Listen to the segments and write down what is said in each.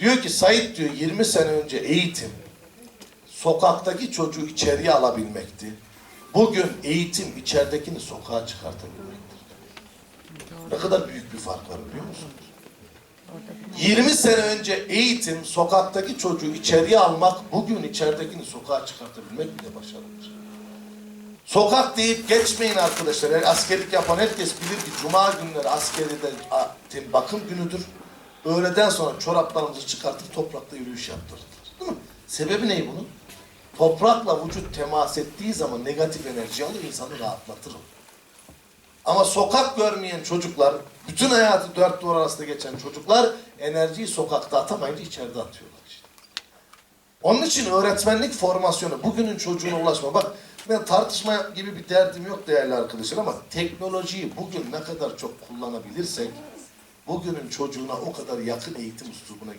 Diyor ki Said diyor 20 sene önce eğitim sokaktaki çocuğu içeriye alabilmekti. Bugün eğitim içeridekini sokağa çıkartabilmektir. Ne kadar büyük bir fark var biliyor musunuz? 20 sene önce eğitim sokaktaki çocuğu içeriye almak, bugün içeridekini sokağa çıkartabilmek bile başarılıdır. Sokak deyip geçmeyin arkadaşlar. Yani askerlik yapan herkes bilir ki cuma günleri askeride bakım günüdür. Öğleden sonra çoraplarımızı çıkartıp toprakta yürüyüş yaptırırız. Değil mi? Sebebi ne bunun? Toprakla vücut temas ettiği zaman negatif enerji alır, insanı rahatlatır. Ama sokak görmeyen çocuklar, bütün hayatı dört duvar arasında geçen çocuklar enerjiyi sokakta atamayınca içeride atıyorlar işte. Onun için öğretmenlik formasyonu bugünün çocuğuna ulaşma. Bak ben tartışma gibi bir derdim yok değerli arkadaşlar ama teknolojiyi bugün ne kadar çok kullanabilirsek bugünün çocuğuna o kadar yakın eğitim üslubuna,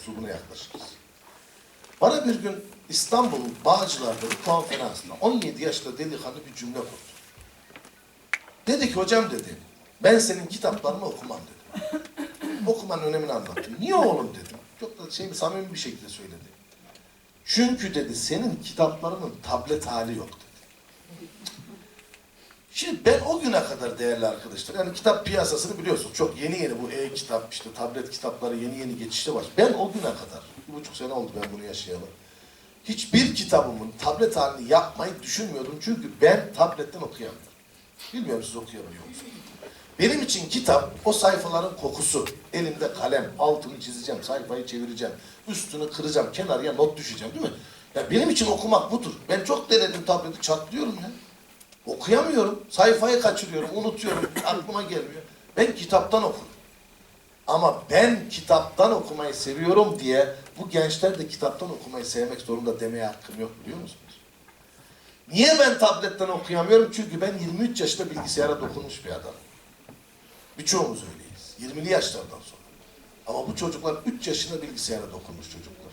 üslubuna yaklaşırız. Bana bir gün İstanbul Bağcılar'da bir konferansında 17 yaşlı delikanlı bir cümle kurdu. Dedi ki hocam dedi, ben senin kitaplarını okumam dedi. Okumanın önemini anlattım. Niye oğlum dedim. Çok da şey, samimi bir şekilde söyledi. Çünkü dedi senin kitaplarının tablet hali yok dedi. Şimdi ben o güne kadar değerli arkadaşlar, yani kitap piyasasını biliyorsunuz çok yeni yeni bu e-kitap, işte tablet kitapları yeni yeni geçişte var. Ben o güne kadar, bir buçuk sene oldu ben bunu yaşayalı. Hiçbir kitabımın tablet halini yapmayı düşünmüyordum. Çünkü ben tabletten okuyamıyorum. Bilmiyorum siz okuyabiliyor musunuz? Benim için kitap o sayfaların kokusu. Elimde kalem, altını çizeceğim, sayfayı çevireceğim, üstünü kıracağım, kenarıya not düşeceğim değil mi? Ya benim için okumak budur. Ben çok denedim tableti çatlıyorum ya. Okuyamıyorum. Sayfayı kaçırıyorum, unutuyorum, aklıma gelmiyor. Ben kitaptan okurum. Ama ben kitaptan okumayı seviyorum diye bu gençler de kitaptan okumayı sevmek zorunda demeye hakkım yok biliyor musunuz? Niye ben tabletten okuyamıyorum? Çünkü ben 23 yaşında bilgisayara dokunmuş bir adamım. Birçoğumuz öyleyiz. 20'li yaşlardan sonra. Ama bu çocuklar 3 yaşında bilgisayara dokunmuş çocuklar.